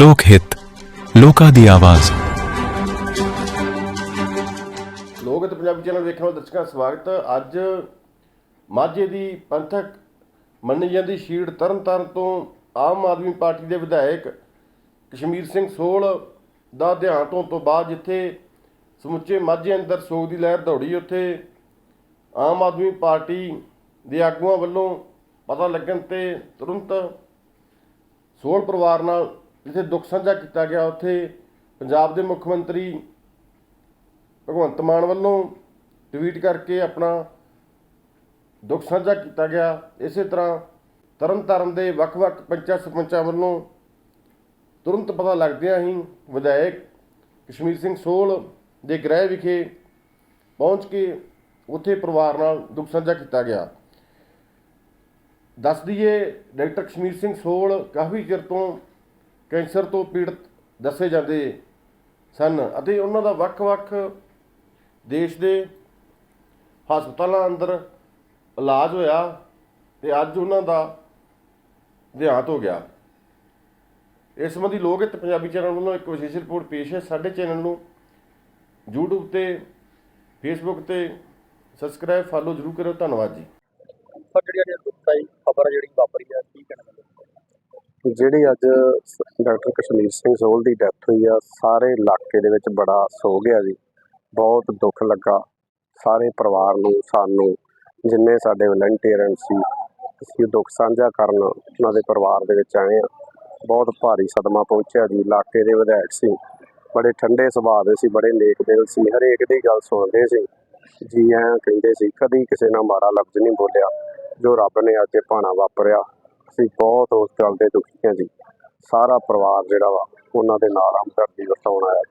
ਲੋਕ ਹਿੱਤ, ਲੋਕਾਂ ਦੀ ਆਵਾਜ਼। ਲੋਕ ਹਿੱਤ ਪੰਜਾਬੀ ਚੈਨਲ ਵੇਖਣ ਵਾਲੇ ਦਰਸ਼ਕਾਂ ਦਾ ਸਵਾਗਤ। ਅੱਜ ਮਾਝੇ ਦੀ ਪੰਥਕ ਮੰਨੀ ਜਾਂਦੀ ਸ਼ੀੜ ਤਰਨਤਾਰਨ ਤੋਂ ਆਮ ਆਦਮੀ ਪਾਰਟੀ ਦੇ ਵਿਧਾਇਕ ਕਸ਼ਮੀਰ ਸਿੰਘ ਸੋਲ ਦਾ ਦੇਹਾਂਤ ਹੋਣ ਤੋਂ ਬਾਅਦ ਜਿੱਥੇ ਸਮੁੱਚੇ ਮਾਝੇ ਅੰਦਰ ਸੋਗ ਦੀ ਲਹਿਰ ਦੌੜੀ, ਉੱਥੇ ਆਮ ਆਦਮੀ ਪਾਰਟੀ ਦੇ ਆਗੂਆਂ ਵੱਲੋਂ ਪਤਾ ਲੱਗਣ ਤੇ ਤੁਰੰਤ ਸੋਲ ਪਰਿਵਾਰ ਨਾਲ ਜਿੱਥੇ ਦੁੱਖ ਸਾਂਝਾ ਕੀਤਾ ਗਿਆ, ਉੱਥੇ ਪੰਜਾਬ ਦੇ ਮੁੱਖ ਮੰਤਰੀ ਭਗਵੰਤ ਮਾਨ ਵੱਲੋਂ ਟਵੀਟ ਕਰਕੇ ਆਪਣਾ ਦੁੱਖ ਸਾਂਝਾ ਕੀਤਾ ਗਿਆ। ਇਸੇ ਤਰ੍ਹਾਂ ਤਰਨਤਾਰਨ ਦੇ ਵੱਖ-ਵੱਖ ਪੰਚਾਇਤ ਸਰਪੰਚਾਂ ਵੱਲੋਂ ਤੁਰੰਤ ਪਤਾ ਲੱਗਦਿਆਂ ਹੀ ਵਿਧਾਇਕ ਕਸ਼ਮੀਰ ਸਿੰਘ ਸੋਲ ਦੇ ਗ੍ਰਹਿ ਵਿਖੇ ਪਹੁੰਚ ਕੇ ਉੱਥੇ ਪਰਿਵਾਰ ਨਾਲ ਦੁੱਖ ਸਾਂਝਾ ਕੀਤਾ ਗਿਆ। ਦੱਸ ਦਈਏ, ਡਾਕਟਰ ਕਸ਼ਮੀਰ ਸਿੰਘ ਸੋਲ ਕਾਫੀ ਚਿਰ ਤੋਂ ਕੈਂਸਰ ਤੋਂ ਪੀੜਤ ਦੱਸੇ ਜਾਂਦੇ ਸਨ ਅਤੇ ਉਹਨਾਂ ਦਾ ਵੱਖ-ਵੱਖ ਦੇਸ਼ ਦੇ ਹਸਪਤਾਲਾਂ ਅੰਦਰ ਇਲਾਜ ਹੋਇਆ ਤੇ ਅੱਜ ਉਹਨਾਂ ਦਾ ਦੇਹਾਂਤ ਹੋ ਗਿਆ। ਇਸ ਸੰਬੰਧੀ ਲੋਕ ਹਿੱਤ ਪੰਜਾਬੀ ਚੈਨਲ ਵੱਲੋਂ ਇੱਕ ਵਿਸ਼ੇਸ਼ ਰਿਪੋਰਟ ਪੇਸ਼ ਹੈ। ਸਾਡੇ ਚੈਨਲ ਨੂੰ YouTube ਤੇ, Facebook ਤੇ ਸਬਸਕ੍ਰਾਈਬ ਫਾਲੋ ਜ਼ਰੂਰ ਕਰਿਓ। ਧੰਨਵਾਦ ਜੀ। ਜਿਹੜੀ ਖਬਰ ਜਿਹੜੀ ਵਾਪਰੀ ਹੈ ਕੀ ਕਹਿਣਾ ਜਿਹੜੀ ਅੱਜ ਡਾਕਟਰ ਕਸ਼ਮੀਰ ਸਿੰਘ ਸੋਲ ਦੀ ਡੈਥ ਹੋਈ ਆ, ਸਾਰੇ ਇਲਾਕੇ ਦੇ ਵਿੱਚ ਬੜਾ ਸੋਗ ਗਿਆ ਜੀ। ਬਹੁਤ ਦੁੱਖ ਲੱਗਾ। ਸਾਰੇ ਪਰਿਵਾਰ ਨੂੰ, ਸਾਨੂੰ, ਜਿੰਨੇ ਸਾਡੇ ਵਲੰਟੀਅਰ ਸੀ, ਅਸੀਂ ਦੁੱਖ ਸਾਂਝਾ ਕਰਨ ਉਹਨਾਂ ਦੇ ਪਰਿਵਾਰ ਦੇ ਵਿੱਚ ਆਏ ਆ। ਬਹੁਤ ਭਾਰੀ ਸਦਮਾ ਪਹੁੰਚਿਆ ਜੀ, ਇਲਾਕੇ ਦੇ ਵਿਧਾਇਕ ਸੀ। ਬੜੇ ਠੰਡੇ ਸੁਭਾਅ ਦੇ ਸੀ, ਬੜੇ ਨੇਕ ਦਿਲ ਸੀ। ਹਰੇਕ ਦੀ ਗੱਲ ਸੁਣਦੇ ਸੀ। ਜੀ ਐਂ ਕਹਿੰਦੇ ਸੀ, ਕਦੀ ਕਿਸੇ ਨਾਲ ਮਾੜਾ ਲਫ਼ਜ਼ ਨਹੀਂ ਬੋਲਿਆ, ਜੋ ਰੱਬ ਨੇ ਅੱਜ ਇਹ ਭਾਣਾ ਵਾਪਰਿਆ। ਅਸੀਂ ਬਹੁਤ ਉਸ ਗੱਲ ਦੇ ਦੁਖੀ ਹਾਂ ਜੀ। ਸਾਰਾ ਪਰਿਵਾਰ ਜਿਹੜਾ ਵਾ, ਉਹਨਾਂ ਦੇ ਨਾਲ ਹਮਦਰਦੀ ਵਰਤਾਉਣ ਆਇਆ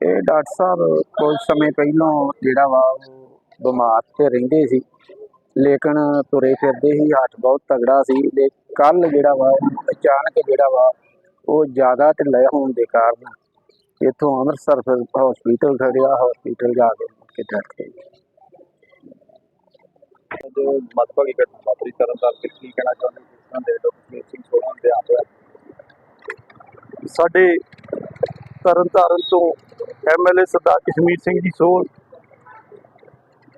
ਇਹ ਡਾਕਟਰ ਸਾਹਿਬ, ਕੁਝ ਸਮੇਂ ਪਹਿਲਾਂ ਜਿਹੜਾ ਵਾ, ਉਹ ਬਿਮਾਰ ਤੇ ਰਹਿੰਦੇ ਸੀ। ਲੇਕਿਨ ਤੁਰੇ ਫਿਰਦੇ ਹੀ ਹੱਥ ਬਹੁਤ ਤਗੜਾ ਸੀ। ਤੇ ਕੱਲ ਜਿਹੜਾ ਵਾ, ਅਚਾਨਕ ਜਿਹੜਾ ਵਾ, ਉਹ ਜ਼ਿਆਦਾ ਢਿੱਲਾ ਹੋਣ ਦੇ ਕਾਰਨ ਇੱਥੋਂ ਅੰਮ੍ਰਿਤਸਰ ਫਿਰ ਹਸਪੀਟਲ ਖੜਿਆ ਹਸਪੀਟਲ ਜਾ ਕੇ ਕਿ ਡੈਥ ਅੱਜ ਮਤਭਗੀ ਘਟਨਾ ਵਾਪਰੀ ਕਰਨ ਦਾ ਕੀ ਕਹਿਣਾ ਚਾਹੁੰਦੇ ਜਿਸ ਤਰ੍ਹਾਂ ਦੇ ਡਾਕਟਰ ਸਿੰਘ ਸੋਲਾਂ ਦੇ ਆਪ ਹੋਇਆ। ਸਾਡੇ ਤਰਨਤਾਰਨ ਤੋਂ ਐਮਐਲਏ ਸਰਦਾਰ ਕਸ਼ਮੀਰ ਸਿੰਘ ਜੀ ਸੋਲ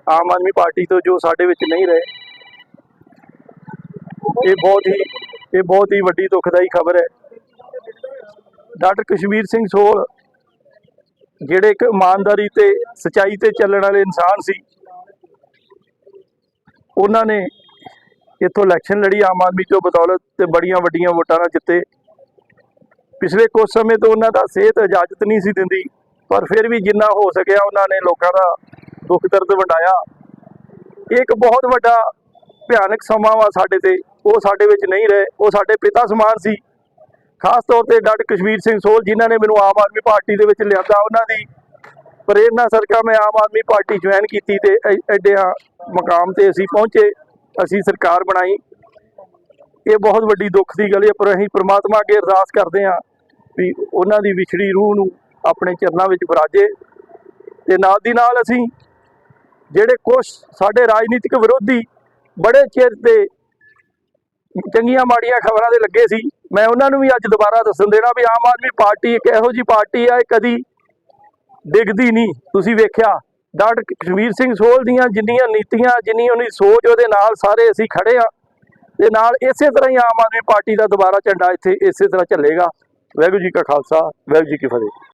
ਆਮ ਆਦਮੀ ਪਾਰਟੀ ਤੋਂ ਜੋ ਸਾਡੇ ਵਿੱਚ ਨਹੀਂ ਰਹੇ, ਇਹ ਬਹੁਤ ਹੀ, ਇਹ ਬਹੁਤ ਹੀ ਵੱਡੀ ਦੁਖਦਾਈ ਖਬਰ ਹੈ। ਡਾਕਟਰ ਕਸ਼ਮੀਰ ਸਿੰਘ ਸੋਲ, ਜਿਹੜੇ ਇੱਕ ਇਮਾਨਦਾਰੀ ਤੇ ਸਚਾਈ ਤੇ ਚੱਲਣ ਵਾਲੇ ਇਨਸਾਨ ਸੀ ਉਹਨਾਂ ਨੇ ਇੱਥੋਂ ਇਲੈਕਸ਼ਨ ਲੜੀ, ਆਮ ਆਦਮੀ ਚੋਂ ਬਦੌਲਤ ਤੇ ਬੜੀਆਂ ਵੱਡੀਆਂ ਵੋਟਾਂ ਨਾਲ ਜਿੱਤੇ। ਪਿਛਲੇ ਕੁਝ ਸਮੇਂ ਤੋਂ ਉਹਨਾਂ ਦਾ ਸਿਹਤ ਇਜਾਜ਼ਤ ਨਹੀਂ ਸੀ ਦਿੰਦੀ, ਪਰ ਫਿਰ ਵੀ ਜਿੰਨਾ ਹੋ ਸਕਿਆ ਉਹਨਾਂ ਨੇ ਲੋਕਾਂ ਦਾ ਦੁੱਖ ਦਰਦ ਵੰਡਾਇਆ। ਇਹ ਇੱਕ ਬਹੁਤ ਵੱਡਾ ਭਿਆਨਕ ਸਮਾਂ ਵਾ ਸਾਡੇ ਤੇ। ਉਹ ਸਾਡੇ ਵਿੱਚ ਨਹੀਂ ਰਹੇ, ਉਹ ਸਾਡੇ ਪਿਤਾ ਸਮਾਨ ਸੀ। ਖਾਸ ਤੌਰ ਤੇ ਡਾਕਟਰ ਕਸ਼ਮੀਰ ਸਿੰਘ ਸੋਲ ਜਿਨ੍ਹਾਂ ਨੇ ਮੈਨੂੰ ਆਮ ਆਦਮੀ ਪਾਰਟੀ ਦੇ ਵਿੱਚ ਲਿਆਂਦਾ, ਉਹਨਾਂ ਦੀ ਪ੍ਰੇਰਨਾ ਸਰਕਾ ਮੈਂ ਆਮ ਆਦਮੀ ਪਾਰਟੀ ਜੁਆਇਨ ਕੀਤੀ ਤੇ ਐਡਿਆਂ ਮਕਾਮ ਤੇ ਅਸੀਂ ਪਹੁੰਚੇ, ਅਸੀਂ ਸਰਕਾਰ ਬਣਾਈ। ਇਹ ਬਹੁਤ ਵੱਡੀ ਦੁੱਖ ਦੀ ਗੱਲ ਹੈ, ਪਰ ਅਸੀਂ ਪ੍ਰਮਾਤਮਾ ਅੱਗੇ ਅਰਦਾਸ ਕਰਦੇ ਹਾਂ ਵੀ ਉਹਨਾਂ ਦੀ ਵਿਛੜੀ ਰੂਹ ਨੂੰ ਆਪਣੇ ਚਰਨਾਂ ਵਿੱਚ ਵਿਰਾਜੇ ਤੇ ਨਾਲ ਦੀ ਨਾਲ ਅਸੀਂ ਜਿਹੜੇ ਕੁਝ ਸਾਡੇ ਰਾਜਨੀਤਿਕ ਵਿਰੋਧੀ ਬੜੇ ਚਿਰ ਤੇ ਚੰਗੀਆਂ ਮਾੜੀਆਂ ਖਬਰਾਂ ਦੇ ਲੱਗੇ ਸੀ, ਮੈਂ ਉਹਨਾਂ ਨੂੰ ਵੀ ਅੱਜ ਦੁਬਾਰਾ ਦੱਸਣ ਦੇਣਾ ਵੀ ਆਮ ਆਦਮੀ ਪਾਰਟੀ ਇੱਕ ਇਹੋ ਜੀ ਪਾਰਟੀ ਆ, ਇਹ ਕਦੀ ਡਿੱਗਦੀ ਨਹੀਂ। ਤੁਸੀਂ ਵੇਖਿਆ ਡਾਕਟਰ ਕਸ਼ਮੀਰ ਸਿੰਘ ਸੋਲ ਦੀਆਂ ਜਿੰਨੀਆਂ ਨੀਤੀਆਂ, ਜਿੰਨੀ ਉਹਦੀ ਸੋਚ, ਉਹਦੇ ਨਾਲ ਸਾਰੇ ਅਸੀਂ ਖੜੇ ਆ ਤੇ ਨਾਲ ਇਸੇ ਤਰ੍ਹਾਂ ਹੀ ਆਮ ਆਦਮੀ ਪਾਰਟੀ ਦਾ ਦੁਬਾਰਾ ਝੰਡਾ ਇੱਥੇ ਇਸੇ ਤਰ੍ਹਾਂ ਚੱਲੇਗਾ ਵਾਹਿਗੁਰੂ ਜੀ ਕਾ ਖਾਲਸਾ, ਵਾਹਿਗੁਰੂ ਜੀ ਕੀ ਫਤਿਹ।